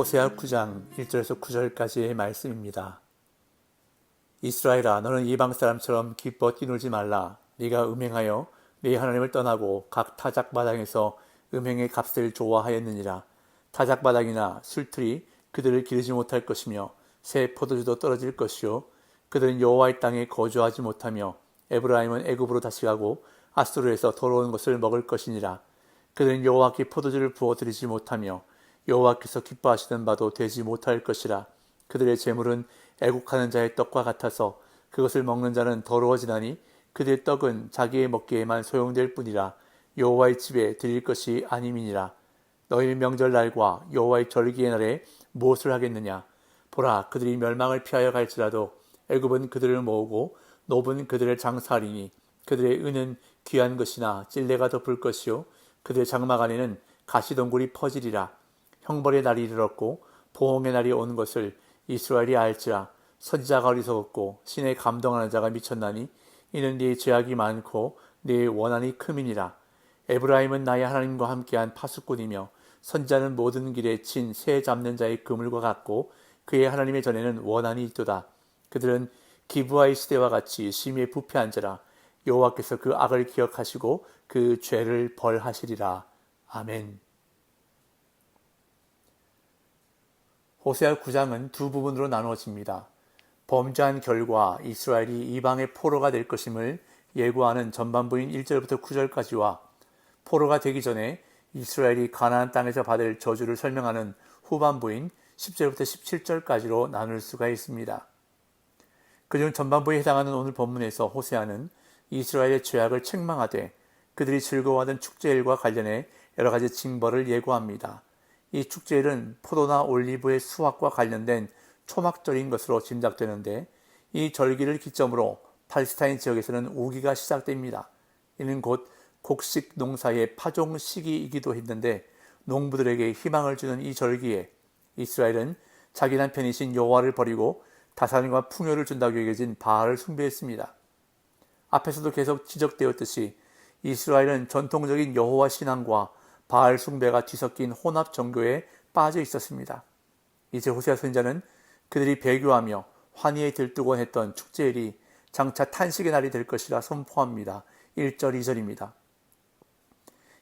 호세아 9장 1절에서 9절까지의 말씀입니다. 이스라엘아 너는 이방 사람처럼 기뻐 뛰놀지 말라. 네가 음행하여 네 하나님을 떠나고 각 타작 마당에서 음행의 값을 좋아하였느니라. 타작 마당이나 술틀이 그들을 기르지 못할 것이며 새 포도주도 떨어질 것이요. 그들은 여호와의 땅에 거주하지 못하며 에브라임은 애굽으로 다시 가고 아수르에서 더러운 것을 먹을 것이니라. 그들은 여호와께 포도주를 부어 드리지 못하며 여호와께서 기뻐하시는 바도 되지 못할 것이라. 그들의 재물은 애국하는 자의 떡과 같아서 그것을 먹는 자는 더러워지나니 그들의 떡은 자기의 먹기에만 소용될 뿐이라. 여호와의 집에 드릴 것이 아님이니라. 너희 명절 날과 여호와의 절기의 날에 무엇을 하겠느냐? 보라 그들이 멸망을 피하여 갈지라도 애굽은 그들을 모으고 노은 그들을 장사하리니 그들의 은은 귀한 것이나 찔레가 덮을 것이요. 그들의 장막 안에는 가시동굴이 퍼지리라 형벌의 날이 이르렀고 보홍의 날이 온 것을 이스라엘이 알지라. 선지자가 어리석었고 신에 감동하는 자가 미쳤나니 이는 네 죄악이 많고 네 원한이 크민이라. 에브라임은 나의 하나님과 함께한 파수꾼이며 선자는 모든 길에 친 새 잡는 자의 그물과 같고 그의 하나님의 전에는 원한이 있도다. 그들은 기부와의 시대와 같이 심히 부패한 자라. 여호와께서 그 악을 기억하시고 그 죄를 벌하시리라. 아멘. 호세아 9장은 두 부분으로 나누어집니다. 범죄한 결과 이스라엘이 이방의 포로가 될 것임을 예고하는 전반부인 1절부터 9절까지와 포로가 되기 전에 이스라엘이 가나안 땅에서 받을 저주를 설명하는 후반부인 10절부터 17절까지로 나눌 수가 있습니다. 그중 전반부에 해당하는 오늘 본문에서 호세아는 이스라엘의 죄악을 책망하되 그들이 즐거워하던 축제일과 관련해 여러 가지 징벌을 예고합니다. 이 축제일은 포도나 올리브의 수확과 관련된 초막절인 것으로 짐작되는데 이 절기를 기점으로 팔레스타인 지역에서는 우기가 시작됩니다. 이는 곧 곡식 농사의 파종 시기이기도 했는데 농부들에게 희망을 주는 이 절기에 이스라엘은 자기 남편이신 여호와를 버리고 다산과 풍요를 준다고 여겨진 바알을 숭배했습니다. 앞에서도 계속 지적되었듯이 이스라엘은 전통적인 여호와 신앙과 바알 숭배가 뒤섞인 혼합 종교에 빠져 있었습니다. 이제 호세아 선자는 그들이 배교하며 환희에 들뜨곤 했던 축제일이 장차 탄식의 날이 될 것이라 선포합니다. 1절 2절입니다.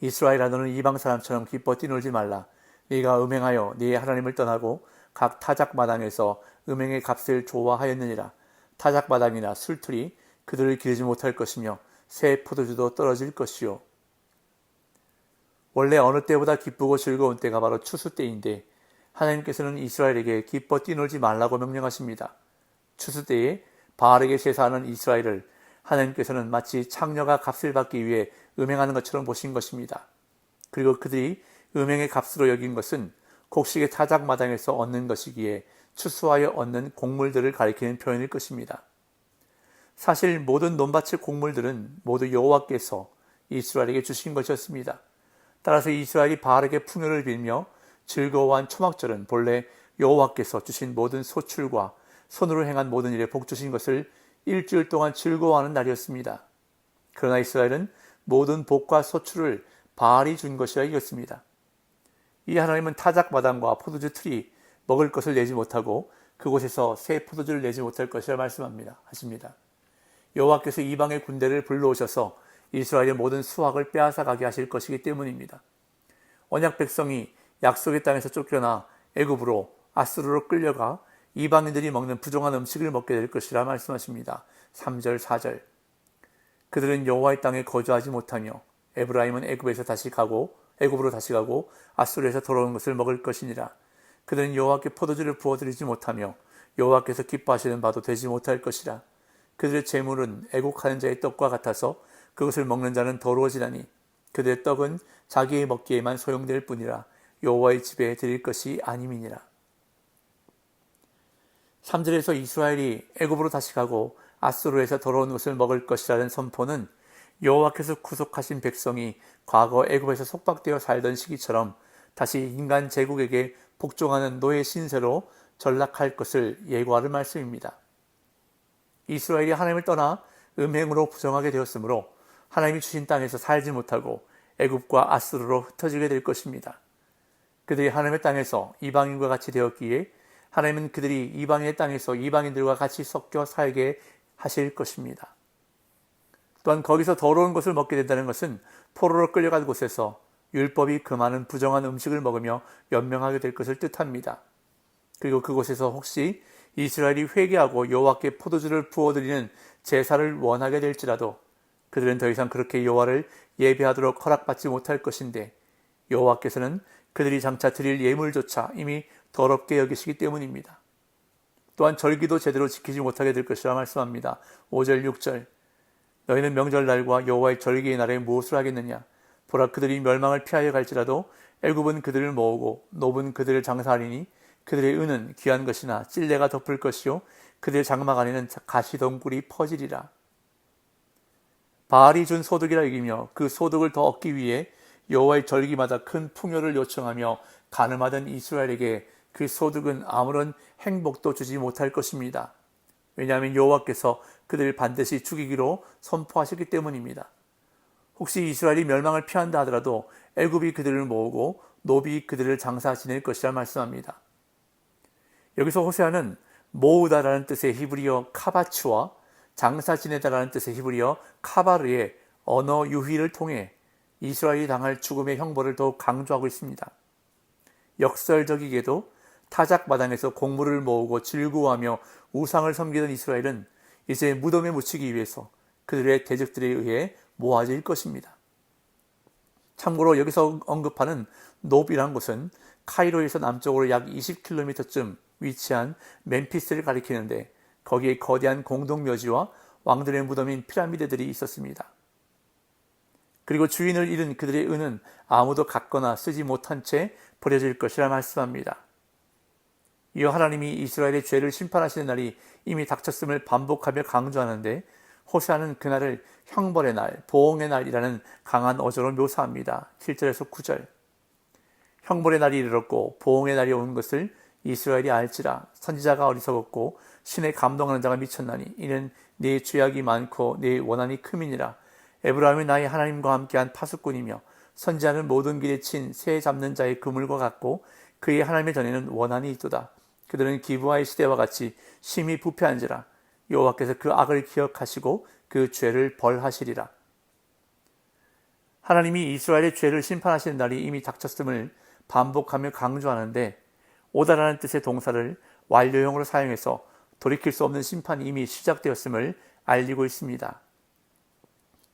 이스라엘아 너는 이방 사람처럼 기뻐 뛰놀지 말라. 네가 음행하여 네 하나님을 떠나고 각 타작 마당에서 음행의 값을 좋아하였느니라. 타작 마당이나 술틀이 그들을 기르지 못할 것이며 새 포도주도 떨어질 것이요. 원래 어느 때보다 기쁘고 즐거운 때가 바로 추수 때인데 하나님께서는 이스라엘에게 기뻐 뛰놀지 말라고 명령하십니다. 추수 때에 바알에게 제사하는 이스라엘을 하나님께서는 마치 창녀가 값을 받기 위해 음행하는 것처럼 보신 것입니다. 그리고 그들이 음행의 값으로 여긴 것은 곡식의 타작 마당에서 얻는 것이기에 추수하여 얻는 곡물들을 가리키는 표현일 것입니다. 사실 모든 논밭의 곡물들은 모두 여호와께서 이스라엘에게 주신 것이었습니다. 따라서 이스라엘이 바알에게 풍요를 빌며 즐거워한 초막절은 본래 여호와께서 주신 모든 소출과 손으로 행한 모든 일에 복 주신 것을 일주일 동안 즐거워하는 날이었습니다. 그러나 이스라엘은 모든 복과 소출을 바알이 준 것이라 이겼습니다. 이 하나님은 타작 마당과 포도주 틀이 먹을 것을 내지 못하고 그곳에서 새 포도주를 내지 못할 것이라 말씀합니다. 하십니다. 여호와께서 이방의 군대를 불러오셔서 이스라엘의 모든 수확을 빼앗아 가게 하실 것이기 때문입니다. 언약 백성이 약속의 땅에서 쫓겨나 애굽으로 아스루로 끌려가 이방인들이 먹는 부정한 음식을 먹게 될 것이라 말씀하십니다. 3절 4절 그들은 여호와의 땅에 거주하지 못하며 에브라임은 애굽에서 다시 가고 애굽으로 다시 가고 아수르에서 돌아온 것을 먹을 것이니라. 그들은 여호와께 포도주를 부어드리지 못하며 여호와께서 기뻐하시는 바도 되지 못할 것이라. 그들의 재물은 애국하는 자의 떡과 같아서 그것을 먹는 자는 더러워지나니 그들의 떡은 자기의 먹기에만 소용될 뿐이라 여호와의 집에 드릴 것이 아님이니라. 3절에서 이스라엘이 애굽으로 다시 가고 아수르에서 더러운 것을 먹을 것이라는 선포는 여호와께서 구속하신 백성이 과거 애굽에서 속박되어 살던 시기처럼 다시 인간 제국에게 복종하는 노예 신세로 전락할 것을 예고하는 말씀입니다. 이스라엘이 하나님을 떠나 음행으로 부정하게 되었으므로 하나님이 주신 땅에서 살지 못하고 애굽과 아스르로 흩어지게 될 것입니다. 그들이 하나님의 땅에서 이방인과 같이 되었기에 하나님은 그들이 이방인의 땅에서 이방인들과 같이 섞여 살게 하실 것입니다. 또한 거기서 더러운 것을 먹게 된다는 것은 포로로 끌려간 곳에서 율법이 금하는 부정한 음식을 먹으며 연명하게 될 것을 뜻합니다. 그리고 그곳에서 혹시 이스라엘이 회개하고 여호와께 포도주를 부어드리는 제사를 원하게 될지라도 그들은 더 이상 그렇게 여호와를 예배하도록 허락받지 못할 것인데 여호와께서는 그들이 장차 드릴 예물조차 이미 더럽게 여기시기 때문입니다. 또한 절기도 제대로 지키지 못하게 될 것이라 말씀합니다. 5절 6절 너희는 명절날과 여호와의 절기의 날에 무엇을 하겠느냐 보라 그들이 멸망을 피하여 갈지라도 애굽은 그들을 모으고 노은 그들을 장사하리니 그들의 은은 귀한 것이나 찔레가 덮을 것이요 그들의 장막 안에는 가시덩굴이 퍼지리라. 바알이 준 소득이라 여기며 그 소득을 더 얻기 위해 여호와의 절기마다 큰 풍요를 요청하며 가늠하던 이스라엘에게 그 소득은 아무런 행복도 주지 못할 것입니다. 왜냐하면 여호와께서 그들을 반드시 죽이기로 선포하셨기 때문입니다. 혹시 이스라엘이 멸망을 피한다 하더라도 애굽이 그들을 모으고 노비 그들을 장사 지낼 것이라 말씀합니다. 여기서 호세아는 모으다라는 뜻의 히브리어 카바츠와 장사 지내다라는 뜻의 히브리어 카바르의 언어 유희를 통해 이스라엘이 당할 죽음의 형벌을 더욱 강조하고 있습니다. 역설적이게도 타작 마당에서 곡물을 모으고 즐거워하며 우상을 섬기던 이스라엘은 이제 무덤에 묻히기 위해서 그들의 대적들에 의해 모아질 것입니다. 참고로 여기서 언급하는 노비란 곳은 카이로에서 남쪽으로 약 20km쯤 위치한 멤피스를 가리키는데 거기에 거대한 공동묘지와 왕들의 무덤인 피라미드들이 있었습니다. 그리고 주인을 잃은 그들의 은은 아무도 갖거나 쓰지 못한 채 버려질 것이라 말씀합니다. 이어 하나님이 이스라엘의 죄를 심판하시는 날이 이미 닥쳤음을 반복하며 강조하는데 호세아는 그날을 형벌의 날, 보응의 날이라는 강한 어조로 묘사합니다. 7절에서 9절. 형벌의 날이 이르렀고 보응의 날이 온 것을 이스라엘이 알지라 선지자가 어리석었고 신에 감동하는 자가 미쳤나니 이는 네 죄악이 많고 네 원한이 크민이라. 에브라임이 나의 하나님과 함께한 파수꾼이며 선지자는 모든 길에 친 새 잡는 자의 그물과 같고 그의 하나님의 전에는 원한이 있도다. 그들은 기부와의 시대와 같이 심히 부패한지라. 여호와께서 그 악을 기억하시고 그 죄를 벌하시리라. 하나님이 이스라엘의 죄를 심판하시는 날이 이미 닥쳤음을 반복하며 강조하는데 오다라는 뜻의 동사를 완료형으로 사용해서 돌이킬 수 없는 심판이 이미 시작되었음을 알리고 있습니다.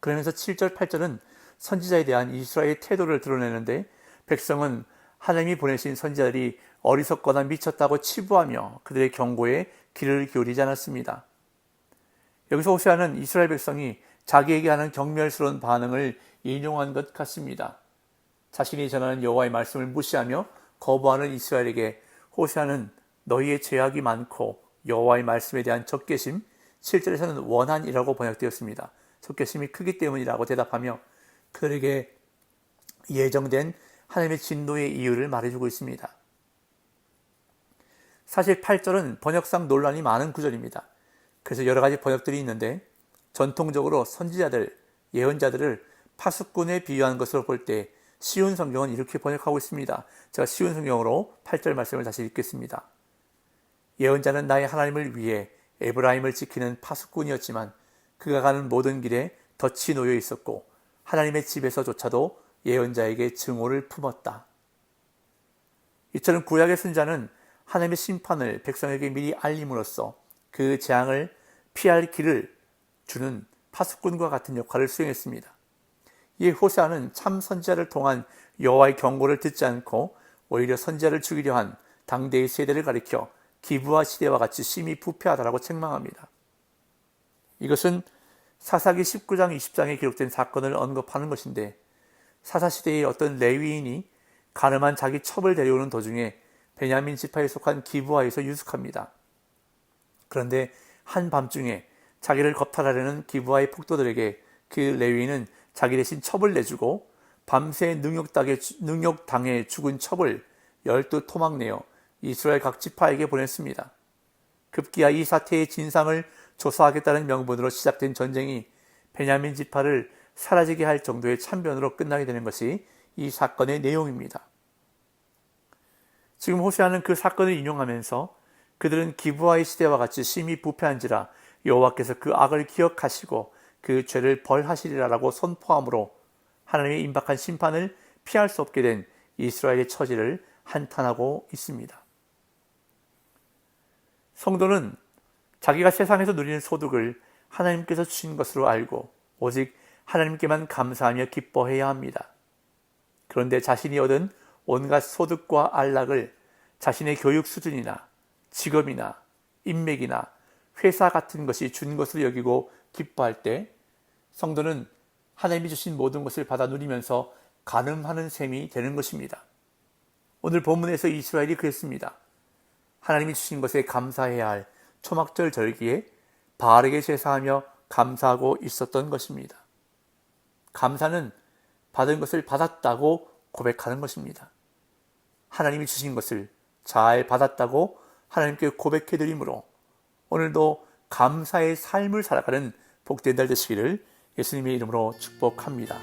그러면서 7절, 8절은 선지자에 대한 이스라엘의 태도를 드러내는데 백성은 하나님이 보내신 선지자들이 어리석거나 미쳤다고 치부하며 그들의 경고에 귀를 기울이지 않았습니다. 여기서 호세아는 이스라엘 백성이 자기에게 하는 경멸스러운 반응을 인용한 것 같습니다. 자신이 전하는 여호와의 말씀을 무시하며 거부하는 이스라엘에게 호세아는 너희의 죄악이 많고 여호와의 말씀에 대한 적개심 7절에서는 원한이라고 번역되었습니다. 적개심이 크기 때문이라고 대답하며 그들에게 예정된 하나님의 진노의 이유를 말해주고 있습니다. 사실 8절은 번역상 논란이 많은 구절입니다. 그래서 여러 가지 번역들이 있는데 전통적으로 선지자들, 예언자들을 파수꾼에 비유한 것으로 볼 때 쉬운 성경은 이렇게 번역하고 있습니다. 제가 쉬운 성경으로 8절 말씀을 다시 읽겠습니다. 예언자는 나의 하나님을 위해 에브라임을 지키는 파수꾼이었지만 그가 가는 모든 길에 덫이 놓여 있었고 하나님의 집에서조차도 예언자에게 증오를 품었다. 이처럼 구약의 선자는 하나님의 심판을 백성에게 미리 알림으로써 그 재앙을 피할 길을 주는 파수꾼과 같은 역할을 수행했습니다. 이 호세아는 참 선지자를 통한 여호와의 경고를 듣지 않고 오히려 선지자를 죽이려 한 당대의 세대를 가리켜 기부와 시대와 같이 심히 부패하다라고 책망합니다. 이것은 사사기 19장 20장에 기록된 사건을 언급하는 것인데 사사시대의 어떤 레위인이 가늠한 자기 첩을 데려오는 도중에 베냐민 지파에 속한 기부하에서 유숙합니다. 그런데 한밤중에 자기를 겁탈하려는 기부하의 폭도들에게 그 레위인은 자기 대신 첩을 내주고 밤새 능욕당해, 능욕당해 죽은 첩을 열두 토막 내어 이스라엘 각 지파에게 보냈습니다. 급기야 이 사태의 진상을 조사하겠다는 명분으로 시작된 전쟁이 베냐민 지파를 사라지게 할 정도의 참변으로 끝나게 되는 것이 이 사건의 내용입니다. 지금 호세아는 그 사건을 인용하면서 그들은 기부와의 시대와 같이 심히 부패한지라 여호와께서 그 악을 기억하시고 그 죄를 벌하시리라라고 선포함으로 하나님의 임박한 심판을 피할 수 없게 된 이스라엘의 처지를 한탄하고 있습니다. 성도는 자기가 세상에서 누리는 소득을 하나님께서 주신 것으로 알고 오직 하나님께만 감사하며 기뻐해야 합니다. 그런데 자신이 얻은 온갖 소득과 안락을 자신의 교육 수준이나 직업이나 인맥이나 회사 같은 것이 준 것으로 여기고 기뻐할 때 성도는 하나님이 주신 모든 것을 받아 누리면서 가늠하는 셈이 되는 것입니다. 오늘 본문에서 이스라엘이 그랬습니다. 하나님이 주신 것에 감사해야 할 초막절 절기에 바르게 제사하며 감사하고 있었던 것입니다. 감사는 받은 것을 받았다고 고백하는 것입니다. 하나님이 주신 것을 잘 받았다고 하나님께 고백해 드림으로 오늘도 감사의 삶을 살아가는 복된 날 되시기를 예수님의 이름으로 축복합니다.